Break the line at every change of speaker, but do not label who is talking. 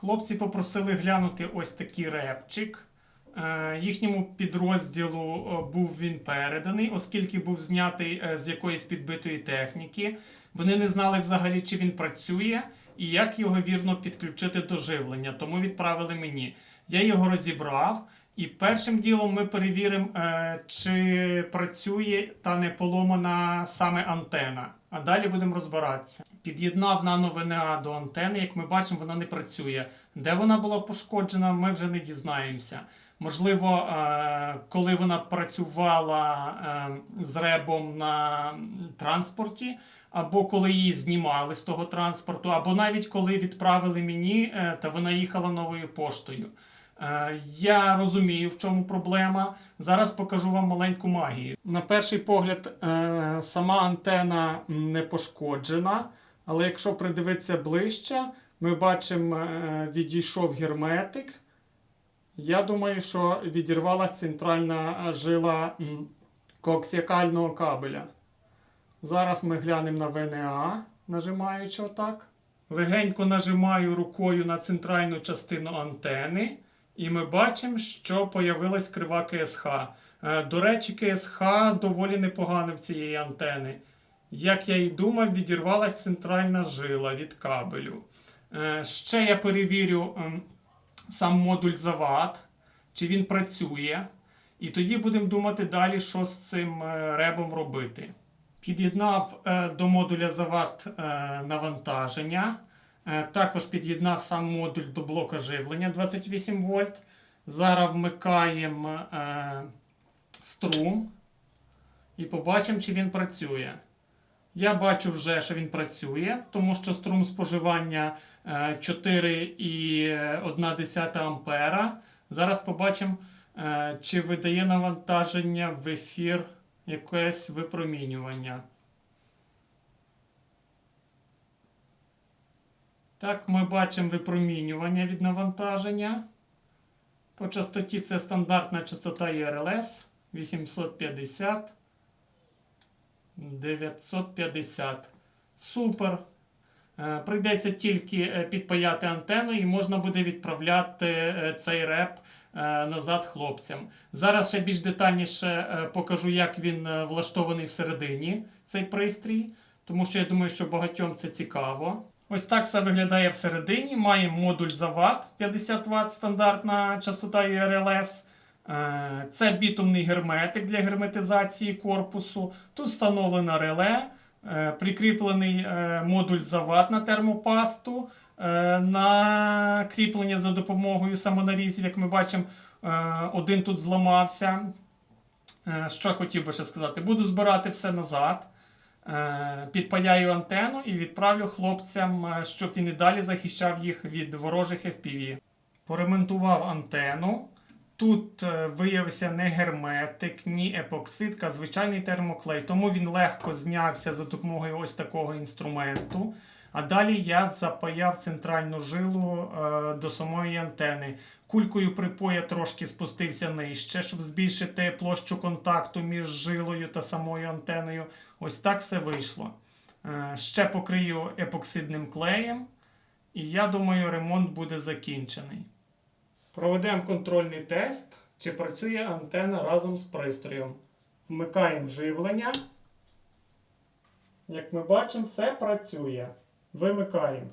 Хлопці попросили глянути ось такий репчик. Е, Їхньому підрозділу е, був він переданий, оскільки був знятий е, з якоїсь підбитої техніки. Вони не знали взагалі, чи він працює і як його вірно підключити до живлення, тому відправили мені. Я його розібрав, і першим ділом ми перевіримо, чи працює та не поломана саме антена. А далі будемо розбиратися. Під'єднав нано ВНА до антени. Як ми бачимо, вона не працює. Де вона була пошкоджена, ми вже не дізнаємося. Можливо, е, коли вона працювала е, з ребом на транспорті, або коли її знімали з того транспорту, або навіть коли відправили мені, е, та вона їхала новою поштою. Е, Я розумію, в чому проблема. Зараз покажу вам маленьку магію. На перший погляд, е, сама антена не пошкоджена, але якщо придивитися ближче, ми бачимо, е, відійшов герметик. Я думаю, що відірвала центральна жила коаксіакального кабеля. Зараз ми глянемо на ВНА, нажимаючи отак. Легенько нажимаю рукою на центральну частину антени, і ми бачимо, що появилась крива КСХ. Е, До речі, КСХ доволі непогано в цієї антени. Як я і думав, відірвалась центральна жила від кабелю. Е, Ще я перевірю ем, сам модуль завод, чи він працює. І тоді будемо думати далі, що з цим е, ребом робити. Під'єднав до модуля завод е, навантаження. Е, також під'єднав сам модуль до блока живлення 28 вольт. Зараз вмикаємо е, струм і побачимо, чи він працює. Я бачу вже, що він працює, тому що струм споживання е, 4,1 ампера. Зараз побачимо, е, чи видає навантаження в ефір якесь випромінювання. Так, ми бачимо випромінювання від навантаження. По частоті це стандартна частота ERLS 850. 950. Супер. Е, Прийдеться тільки е, підпаяти антенну і можна буде відправляти е, цей реп назад хлопцям. Зараз ще більш детальніше покажу, як він влаштований всередині, цей пристрій, тому що я думаю, що багатьом це цікаво. Ось так все виглядає всередині. Маємо модуль завод 50 Вт, стандартна частота URLS. Е, Це бітумний герметик для герметизації корпусу. Тут встановлено реле, е, прикріплений е, модуль завод на термопасту, на кріплення за допомогою самонарізів. Як ми бачимо, один тут зламався. Що хотів би ще сказати? Буду збирати все назад. Е, Підпаяю антенну і відправлю хлопцям, е, щоб він і далі захищав їх від ворожих FPV. Поремонтував антенну. Тут е, виявився не герметик, ні епоксидка, а звичайний термоклей. Тому він легко знявся за допомогою ось такого інструменту. А далі я запаяв центральну жилу е, до самої антени. Кулькою припоя трошки спустився нижче, щоб збільшити площу контакту між жилою та самою антеною. Ось так все вийшло. Е, ще покрию епоксидним клеєм, і я думаю, ремонт буде закінчений. Проведемо контрольний тест, чи працює антена разом з пристроєм. Вмикаємо живлення. Як ми бачимо, все працює. Вимикаємо.